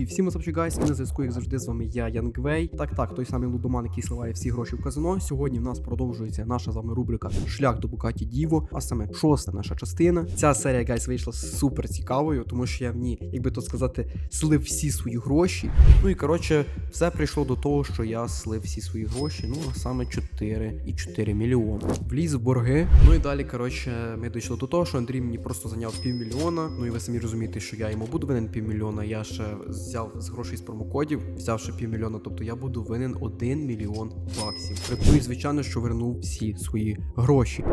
І всім васапчик гайс, на зв'язку, як завжди, з вами я, Янгвей. Так, так, той самий лудоман, який сливає всі гроші в казино. Сьогодні в нас продовжується наша з вами рубрика Шлях до Букаті Діво, а саме шоста наша частина. Ця серія гайс вийшла супер цікавою, тому що я в ній, як би то сказати, слив всі свої гроші. Ну і коротше, все прийшло до того, що я слив всі свої гроші. Ну а саме 4,4 мільйони. Вліз в борги. Ну і далі, коротше, ми дійшли до того, що Андрій мені просто зайняв півмільйона. Ну і ви самі розумієте, що я йому буду винен півмільйона. Я ще взяв з грошей з промокодів, взявши півмільйона, тобто я буду винен 1 мільйон баксів. Рекую, звичайно, що вернув всі свої гроші.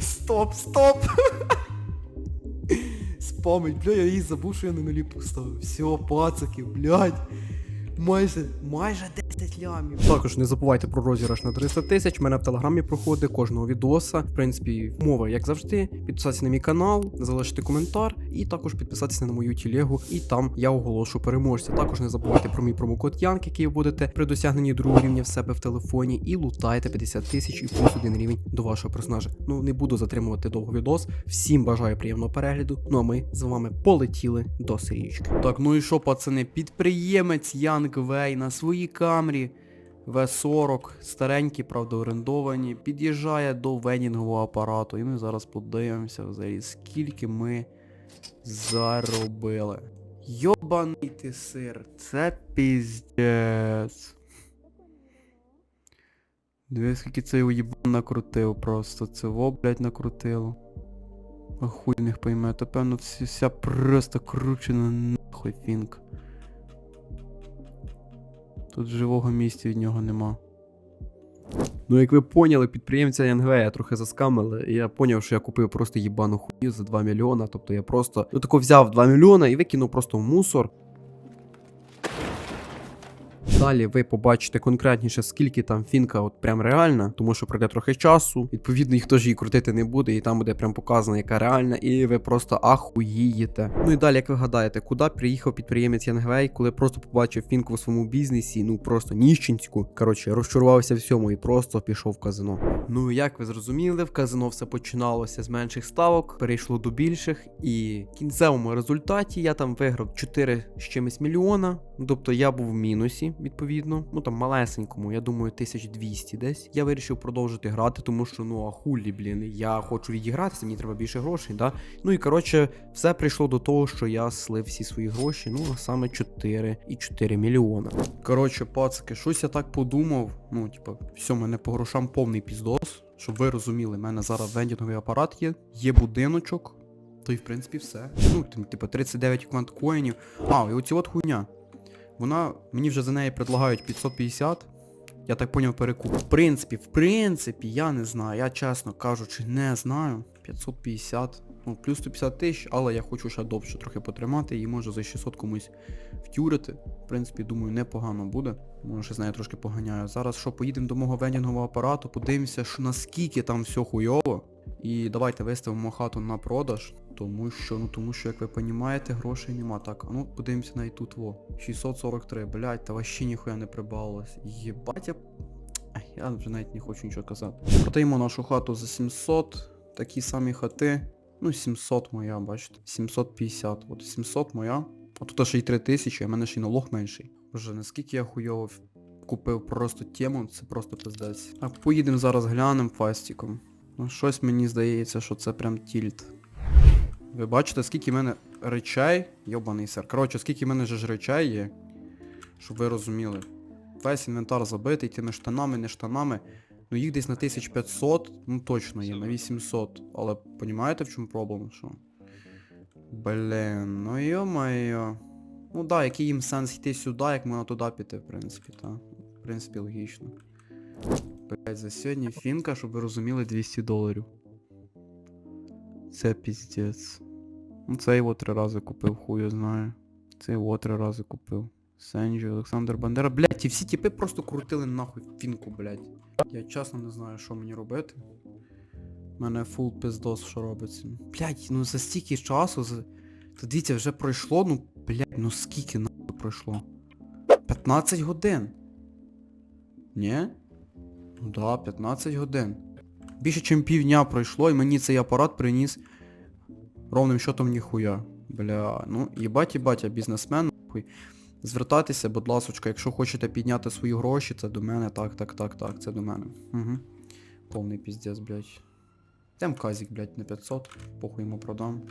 Стоп, стоп! Спамить, бля, я її забув, що я на нулі поставив. Все, пацаки, блядь. Майже, майже 10 лямів. Також не забувайте про розіграш на 300 тисяч. Мене в телеграмі проходить кожного відоса. В принципі, мова, як завжди. Підписатися на мій канал, залишити коментар і також підписатися на мою телегу. І там я оголошу переможця. Також не забувайте про мій промокод Янк, який ви будете при досягненні другого рівня в себе в телефоні. І лутайте 50 тисяч і плюс один рівень до вашого персонажа. Ну не буду затримувати довго відос. Всім бажаю приємного перегляду. Ну а ми з вами полетіли до серійки. Так, ну і що, пацани, підприємець Янг Вей на своїй камрі. В40, старенькі, правда, орендовані, під'їжджає до венінгового апарату. І ми зараз подивимося взагалі, скільки ми заробили. Йобаний ти сир, це піздець. Диви, скільки цей уєбан накрутив просто. Це во, блядь, накрутило. Хуй них пойме, та певно вся просто кручена нахуй фінка. Тут живого місця від нього нема. Ну, як ви поняли, підприємця Янгвея трохи заскамили. Я поняв, що я купив просто їбану хуйню за 2 мільйона. Тобто я просто ну тако взяв 2 мільйона і викинув просто в мусор. Далі ви побачите конкретніше, скільки там фінка от прям реальна, тому що пройде трохи часу. Відповідно, ніхто ж її крутити не буде, і там буде прям показано, яка реальна, і ви просто ахуїєте. Ну і далі, як ви гадаєте, куди приїхав підприємець Янгвей, коли просто побачив фінку в своєму бізнесі, ну просто ніщенську. Коротше, розчарувався всьому і просто пішов в казино. Ну як ви зрозуміли, в казино все починалося з менших ставок, перейшло до більших, і в кінцевому результаті я там виграв 4 з чимось мільйона. Тобто я був в мінусі, відповідно. Ну там малесенькому, я думаю, 1200 десь. Я вирішив продовжити грати, тому що ну а хулі, блін, я хочу відігратися, мені треба більше грошей, да. Ну і коротше, все прийшло до того, що я слив всі свої гроші, ну а саме 4,4 мільйона. Коротше, пацики, щось я так подумав. Ну, типа, все, мене по грошам повний піздос. Щоб ви розуміли, в мене зараз вендінговий апарат є, є будиночок. То й в принципі все. Ну, типа 39 кванткоїнів. А, і оці от хуйня. Вона, мені вже за неї предлагають 550. Я так поняв перекуп. В принципі, в принципі, я не знаю. Я чесно кажучи, не знаю. 550, ну, плюс 150 тисяч, але я хочу ще довше трохи потримати і може за 600 комусь втюрити. В принципі, думаю, непогано буде. Може, з нею трошки поганяю. Зараз що, поїдемо до мого вендінгового апарату, подивимося, що наскільки там все хуйово. І давайте виставимо хату на продаж. Тому що, ну тому що, як ви розумієте, грошей нема. Так, а ну подивимося на тут во. 643, блять, та вообще ніхуя не прибавилось. Єбать я. Я вже навіть не хочу нічого казати. Продаємо нашу хату за 700. Такі самі хати. Ну, 700 моя, бачите. 750. От 700 моя. А тут ще й 3000, а в мене ще й налог менший. Боже, наскільки я хуйово купив просто тему, це просто пиздець. Так, поїдемо зараз глянемо фастіком. Ну, щось мені здається, що це прям тільт. Ви бачите, скільки в мене речей, йобаний сер. Коротше, скільки в мене же ж речей є, щоб ви розуміли. Весь інвентар забитий тими штанами, не штанами. Ну їх десь на 1500, ну точно є, на 800. Але понімаєте в чому проблема, що? Блін, ну йо-моє. Ну да, який їм сенс йти сюди, як можна туди піти, в принципі, так. В принципі, логічно. Блять, за сьогодні фінка, щоб ви розуміли, 200 доларів. Це піздець. Ну це його три рази купив, хую знаю. Це його три рази купив. Сенджі, Олександр Бандера. Блять, ті всі тіпи просто крутили нахуй фінку, блять. Я чесно не знаю, що мені робити. У мене фул пиздос, що робиться. Блять, ну за стільки часу, за... Та дивіться, вже пройшло, ну, блять, ну скільки нахуй пройшло? 15 годин. Ні? Ну да, 15 годин. Більше ніж півдня пройшло, і мені цей апарат приніс ровним счетом ніхуя. Бля, ну їбать їбать, я бізнесмен. нахуй. Звертайтеся, будь ласочка, якщо хочете підняти свої гроші, це до мене. Так, так, так, так, це до мене. Угу. Повний піздець, блядь. Тем казік, блядь, на 500, похуй йому продам.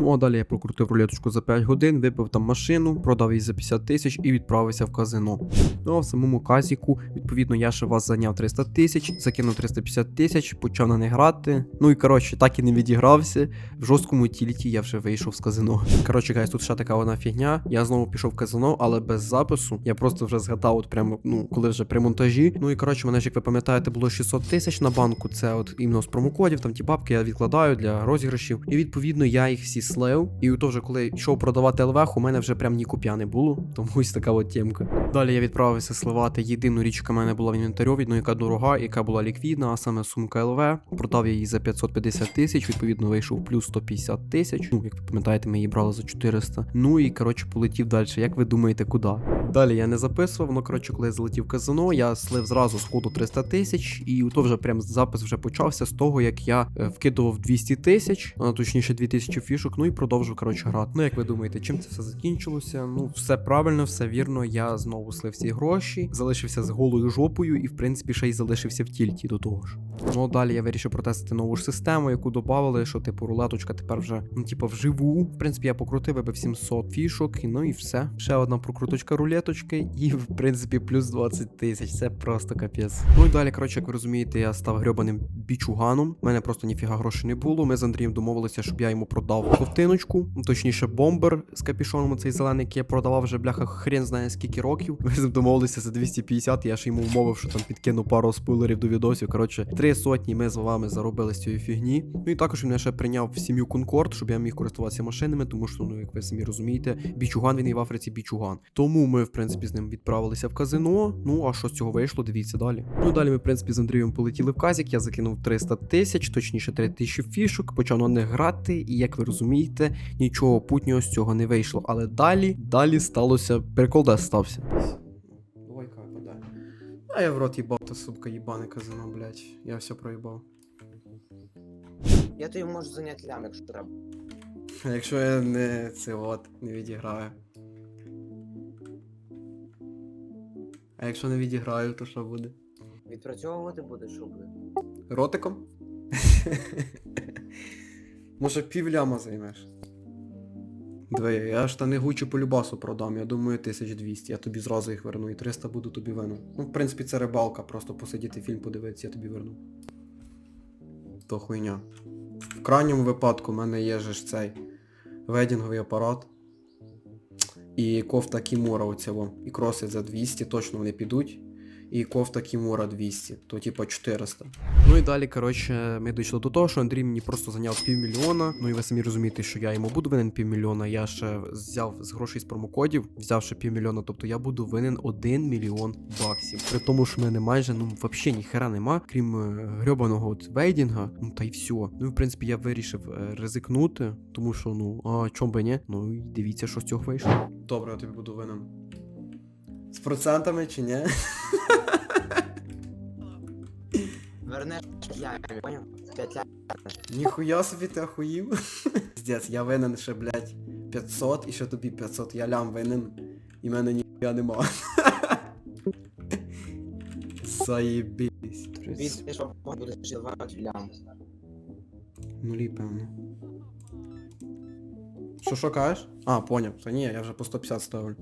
Ну а далі я прокрутив рулеточку за 5 годин, вибив там машину, продав її за 50 тисяч і відправився в казино. Ну а в самому казіку, відповідно, я ще вас зайняв 300 тисяч, закинув 350 тисяч, почав на не грати. Ну і коротше, так і не відігрався. В жорсткому тіліті я вже вийшов з казино. Коротше, гайс, тут ще така одна фігня. Я знову пішов в казино, але без запису. Я просто вже згадав, от прямо, ну, коли вже при монтажі. Ну і коротше, мене ж, як ви пам'ятаєте, було 600 тисяч на банку. Це от іменно з промокодів, там ті бабки я відкладаю для розіграшів. І відповідно я їх всі слив. І вже коли йшов продавати ЛВХ, у мене вже прям ні купя не було. Тому ось така от тємка. Далі я відправився сливати єдину річ, яка в мене була в інвентарі, ну яка дорога, яка була ліквідна, а саме сумка ЛВ. Продав я її за 550 тисяч, відповідно вийшов плюс 150 тисяч. Ну, як ви пам'ятаєте, ми її брали за 400. Ну і коротше полетів далі. Як ви думаєте, куди? Далі я не записував. Ну коротше, коли я залетів казино, я слив зразу з ходу 300 тисяч, і то вже прям запис вже почався з того, як я е, вкидував 200 тисяч, точніше 2000 фішок. Ну і продовжив коротше грати. Ну як ви думаєте, чим це все закінчилося? Ну все правильно, все вірно. Я знову слив всі гроші, залишився з голою жопою, і в принципі ще й залишився в тільті до того ж. Ну далі я вирішив протестити нову ж систему, яку додавали, що типу рулеточка тепер вже ну, типу, вживу. В принципі, я покрутив, вибив 700 фішок, ну і все. Ще одна прокруточка рулеточки, і в принципі плюс 20 тисяч. Це просто капець. Ну і далі, коротше, як ви розумієте, я став грьобаним бічуганом. У мене просто ніфіга грошей не було. Ми з Андрієм домовилися, щоб я йому продав ковтиночку, ну, точніше, бомбер з капішоном, цей зелений, який я продавав вже бляха хрен знає скільки років. Ми з ним домовилися за 250, я ж йому умовив, що там підкину пару спойлерів до відосів. Коротше, три сотні ми з вами заробили з цієї фігні. Ну і також він ще прийняв в сім'ю Конкорд, щоб я міг користуватися машинами, тому що, ну як ви самі розумієте, бічуган він і в Африці бічуган. Тому ми, в принципі, з ним відправилися в казино. Ну а що з цього вийшло? Дивіться далі. Ну далі ми, в принципі, з Андрієм полетіли в казік. Я закинув 300 тисяч, точніше 3 тисячі фішок, почав на них грати, і як ви розумієте, нічого путнього з цього не вийшло. Але далі, далі сталося прикол, де стався. Давай подай. А я в рот їбав, та субка їбане казино, блять. Я все проїбав. Я тобі можу зайняти лям, якщо треба. Якщо я не це от не відіграю. А якщо не відіграю, то що буде? Відпрацьовувати будеш, що буде? Ротиком? Може півляма займеш? Диви, я штани Гуччі по любасу продам, я думаю, 1200, я тобі зразу їх верну, і 300 буду тобі вину. Ну, в принципі, це рибалка, просто посидіти фільм подивитися, я тобі верну. То хуйня. В крайньому випадку в мене є же ж цей ведінговий апарат. І кофта Кімура оцього. І кроси за 200, точно вони підуть. І кофта Кімура 200, то типа 400. Ну і далі, коротше, ми дійшли до того, що Андрій мені просто зайняв півмільйона. Ну і ви самі розумієте, що я йому буду винен півмільйона. Я ще взяв з грошей з промокодів, взявши півмільйона, тобто я буду винен 1 мільйон баксів. При тому, що в мене майже ну взагалі ніхера нема, крім е, грьобаного от вейдінга. Ну та й все. Ну і в принципі я вирішив е, ризикнути, тому що ну а чом би ні? Ну і дивіться, що з цього вийшло. Добре, я тобі буду винен. З процентами чи ні? Вернеш лямі, поняв? П'ять. Ніхуя собі ти охуїв. Здець, я винен ще, блядь, 500 і ще тобі 500. Я лям винен. І мене ніхуя нема. Заєбісь. Від що будеш давати лям. Нулі, певно. Що що кажеш? А, поняв. Та ні, я вже по 150 ставлю.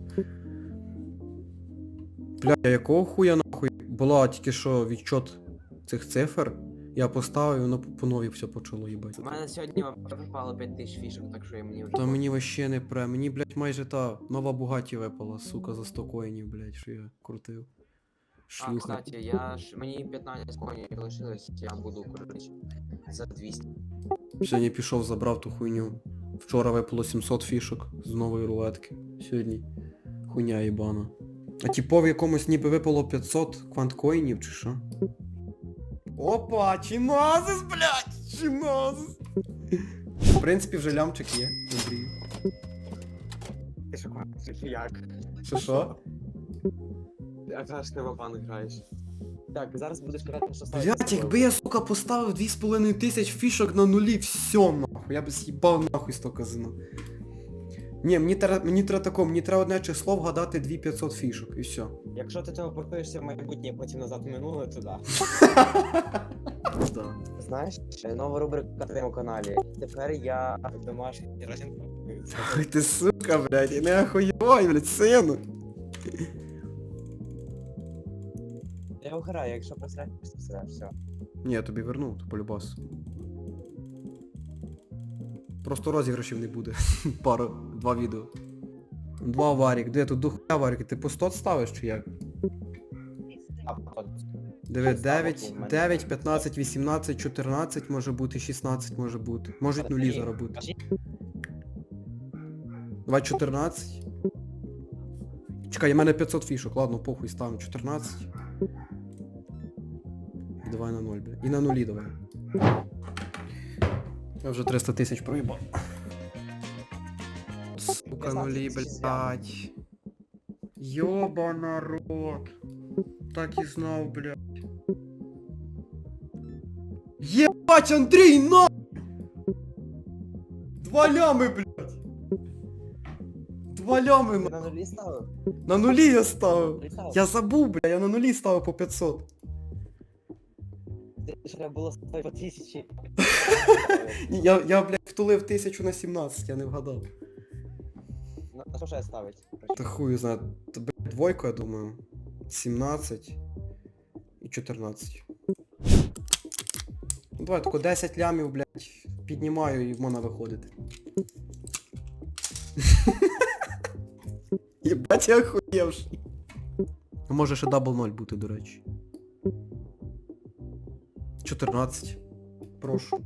Бля, якого хуя нахуй? Була тільки що відчот цих цифр. Я поставив, і воно по новій все почало їбати. У мене сьогодні випало 5 тисяч фішок, так що я мені вже. Та мені вообще не пре. Мені, блядь, майже та нова Бугаті випала, сука, за 100 коїнів, блядь, що я крутив. А, кстати, я ж мені 15 коней лишилось, я буду коротше за 200. Сьогодні пішов, забрав ту хуйню. Вчора випало 700 фішок з нової рулетки. Сьогодні хуйня їбана. А типові якомусь ніби випало 500 кванткоїнів чи що? Опа, чиназис, блядь! Чиназис! В принципі, вже лямчик є, Андрій. Ти що? Як? Що що? Я кажеш, ти в граєш. Так, зараз будеш казати, що ставити. Блять, якби я, сука, поставив 2,5 тисяч фішок на нулі, все нахуй, я би з'їбав нахуй з того казино. Ні, мені треба, мені треба тако, мені треба одне число вгадати 2500 фішок і все. Якщо ти телепортуєшся в майбутнє, потім назад в минуле, то да. Да. Знаєш, нова рубрика на твоєму каналі. Тепер я домашній розінку. Ой, ти сука, блядь, і не охуєвай, блядь, сину. Я вгораю, якщо просреш, то все. Ні, я тобі верну, то полюбас. Просто розіграшів не буде. Пару, два відео. Два варік, де тут дохуя варіки? Ти по 100 ставиш чи як? Диви, Що ставок 9, 9, 15, 18, 14 може бути, 16 може бути. Можуть нулі зараз бути. Давай 14. Чекай, у мене 500 фішок, ладно, похуй ставимо 14. І давай на 0, бля. І на нулі давай. Я вже 300 тисяч проїбав. Сука, 16 нулі, тисяч блядь. Йоба народ. Так і знав, блядь. Єбать, Андрій, на! Два лями, блядь. Два лями, Ти м- на нулі ставив? на нулі я ставив. Ти ставив? Я забув, бля, я на нулі ставив по 500. Треба було по тисячі. Ні, Я, я, блядь, втулив тисячу на 17, я не вгадав. На на що ще ставить? Та хуй знаю, та, блядь, двойка, я думаю. 17 і 14. Ну давай, тако 10 лямів, блядь, піднімаю і можна виходити. Єбать, я охуєвший. Ну, Може ще дабл 0 бути, до речі. 14. Прошу.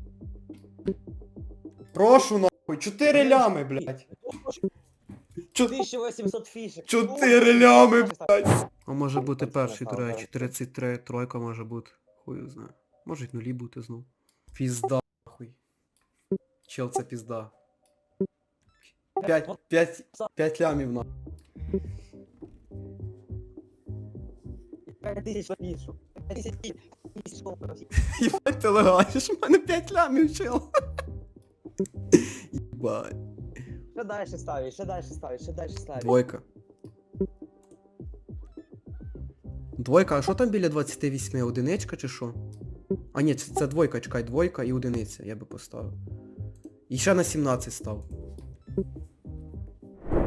Прошу нахуй, 4 лями, блядь. Чо- 1800 фішек. Чотири лями, блядь. А може бути перший, до речі, 33, тройка може бути. Хую знаю. Може й нулі бути знов. Пізда, хуй. Чел, це пізда. 5, 5, 5 лямів на. 5000 фішок. 5000 фішок. Єбать, ти лагаєш, у мене 5 лямів, чел. Єбать. Що далі ставиш? Що далі ставиш? Що далі ставиш? Двойка. Двойка, а що там біля 28? Одиничка чи що? А ні, це, це двойка, чекай, двойка і одиниця, я би поставив. І ще на 17 став.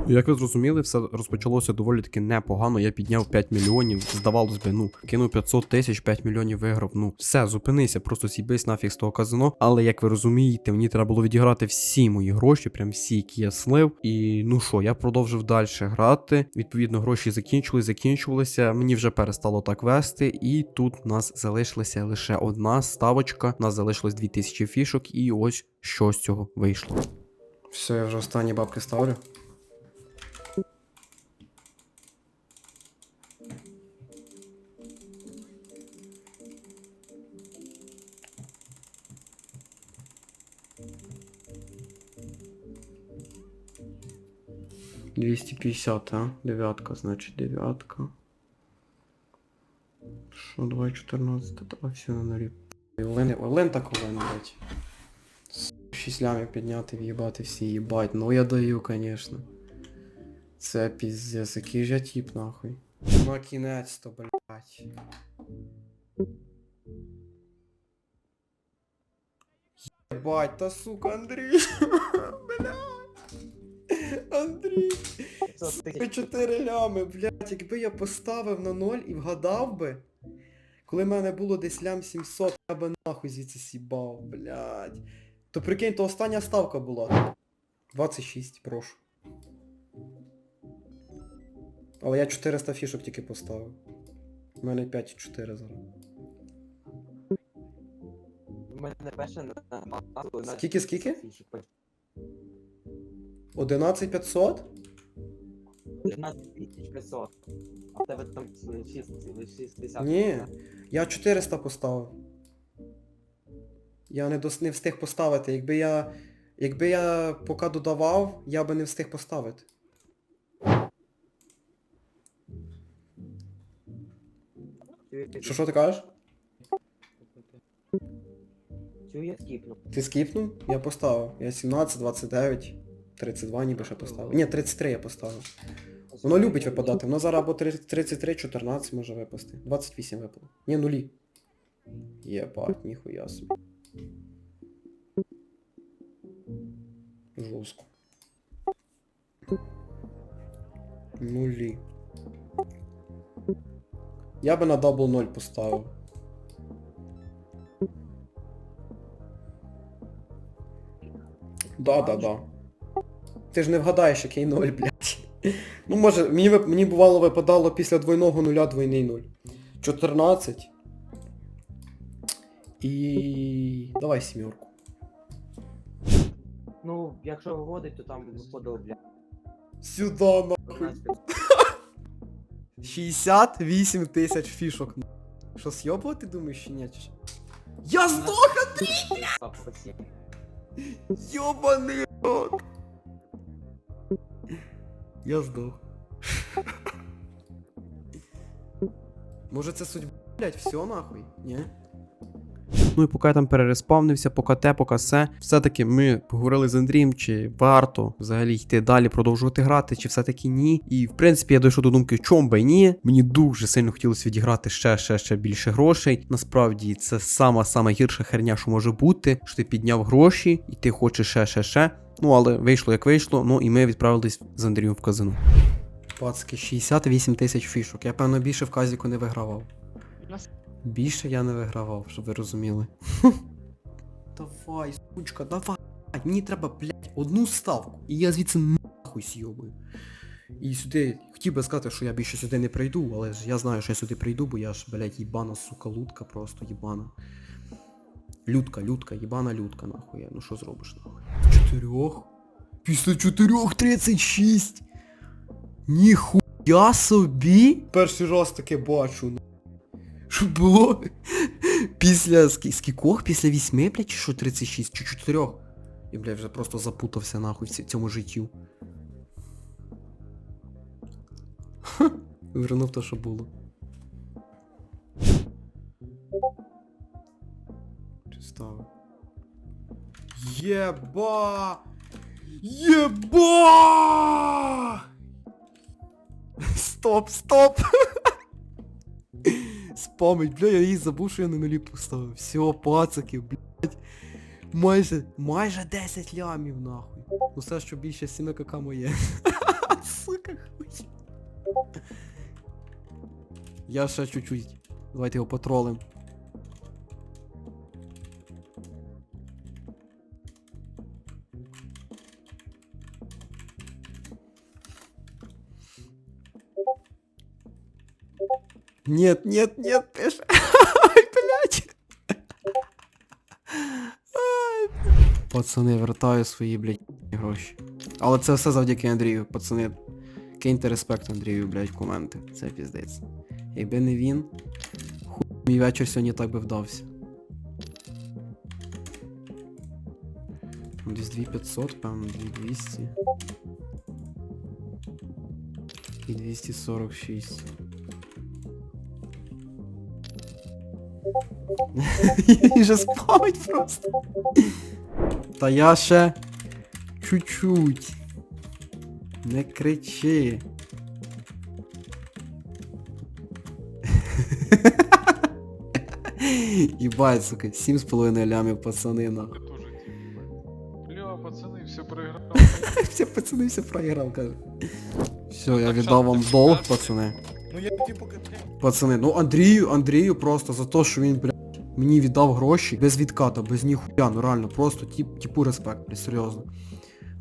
Як ви зрозуміли, все розпочалося доволі таки непогано. Я підняв 5 мільйонів. Здавалось би, ну, кинув 500 тисяч, 5 мільйонів виграв. Ну, все, зупинися, просто сібись нафіг з того казино. Але як ви розумієте, мені треба було відіграти всі мої гроші, прям всі, які я слив. І ну що, я продовжив далі грати. Відповідно, гроші закінчились, закінчувалися. Мені вже перестало так вести. І тут у нас залишилася лише одна ставочка. У нас залишилось 2000 фішок, і ось що з цього вийшло. Все, я вже останні бабки ставлю. Двісті п'ятдесят, а? Дев'ятка, значить, дев'ятка. Що, давай 14, давай все на нулі. Олен, Олен так Олен, блять. 6 лямів підняти, в'їбати всі, їбать. Ну я даю, конечно. Це піздець, який же я тип, нахуй. На кінець то, блять. Єбать, та сука, Андрій. Блядь. Андрій. 500 Сука, тисяч. 4 лями, блядь, якби я поставив на 0 і вгадав би, коли в мене було десь лям 700, я би нахуй звідси сібав, блядь. То прикинь, то остання ставка була. 26, прошу. Але я 400 фішок тільки поставив. У мене 5,4 зараз. У мене перше на на- Скільки, скільки? Фішок. 11500? 19500. А в тебе там 60. Ні, я 400 поставив. Я не, дос... не встиг поставити. Якби я. Якби я поки додавав, я би не встиг поставити. Що що ти кажеш? Чую, я скіпну. Ти скіпнув? Я поставив. Я 17, 29. 32 ніби ще поставив. Ні, 33 я поставив. Воно любить випадати. Воно зараз або 33, 14 може випасти. 28 випало. Ні, нулі. Єбать, ніхуя собі. Жорстко. Нулі. Я би на дабл 0 поставив. Да, да, да. Ти ж не вгадаєш, який 0, блядь. Ну, може, мені, мені бувало випадало після двойного нуля двойний 0. 14. І. Давай сімерку. Ну, якщо виводить, то там виходило, бля, Сюда, на. 68 тисяч фішок. Що сйобувати думаєш чи ні? Я здох! спасибо. Йобаний рот! Я здох. Може це судьба, блять, все нахуй? Ні? Ну і поки я там перереспавнився, поки те, поки все, все-таки ми поговорили з Андрієм, чи варто взагалі йти далі, продовжувати грати, чи все-таки ні. І в принципі я дійшов до думки, чом би ні. Мені дуже сильно хотілося відіграти ще, ще, ще більше грошей. Насправді це сама сама гірша херня, що може бути, що ти підняв гроші, і ти хочеш ще, ще, ще. Ну але вийшло як вийшло, ну і ми відправились з Андрієм в казино. Пацки, 68 тисяч фішок. Я певно більше в казіку не вигравав. Більше я не вигравав, щоб ви розуміли. давай, сучка, давай. Мені треба, блядь, одну ставку. І я звідси нахуй сйобую. І сюди хотів би сказати, що я більше сюди не прийду, але ж я знаю, що я сюди прийду, бо я ж, блядь, їбана, сука, лутка, просто їбана. Людка, людка, їбана людка, нахуй. Ну що зробиш, нахуй? Чотирьох? Після чотирьох тридцять шість. Ніхуя собі? Перший раз таке бачу. ну. Що було? Після скі- скількох? Після вісьми, блядь, чи що 36, чи чотирьох? Я, блядь, вже просто запутався нахуй в ці- цьому життю. Вернув те, що було. Єба! Єба! Стоп, стоп! Спамить, бля, я її забув, що я на нулі поставив. Все, пацаки, блядь. Майже, майже 10 лямів, нахуй. Ну все, що більше 7 КК моє. Сука, хуй. Я ще чуть-чуть. Давайте його потролим. Нет, нет, нет, пише. Ай, блядь. Пацани, вертаю свої, блядь, гроші. Але це все завдяки Андрію, пацани. Киньте респект Андрію, блядь, в коменти. Це піздець. Якби не він, хуй мій вечір сьогодні так би вдався. Ну, Десь 2500, певно, 2200. І 246. Її вже спавить просто. Та я ще чуть-чуть. Не кричи. Ебать, сука, 7,5 лямів пацани на. Я тоже типа. Бля, пацаны, все проиграл. Всі пацани все проіграв, каже. Все, я віддав вам долг, пацани. Ну я типу Пацани, ну Андрію, Андрію просто за те, що він, блядь, мені віддав гроші без відката, без ніхуя, ну реально, просто тип, типу респект, блядь, серйозно.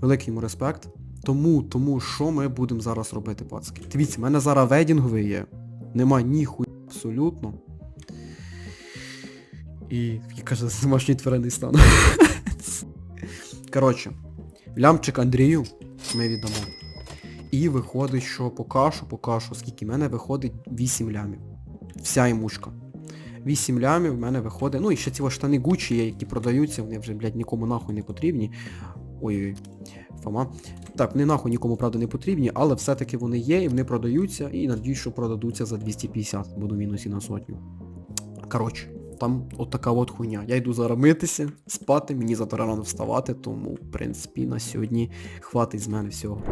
Великий йому респект. Тому, тому, що ми будемо зараз робити, пацки? Дивіться, в мене зараз вейдінговий є. Нема ніхуя абсолютно. І, як каже, домашній тваринний стан. Коротше, лямчик Андрію ми віддамо. І виходить, що поки що, скільки в мене виходить 8 лямів. Вся імучка. 8 лямів в мене виходить. Ну і ще ці штани Гуччі є, які продаються, вони вже, блядь, нікому нахуй не потрібні. Ой-ой, Фома. Так, вони нахуй нікому, правда, не потрібні, але все-таки вони є і вони продаються, і надіюсь, що продадуться за 250, буду в мінусі на сотню. Коротше, там от така от хуйня. Я йду зараз митися, спати, мені завтра рано вставати, тому, в принципі, на сьогодні хватить з мене всього.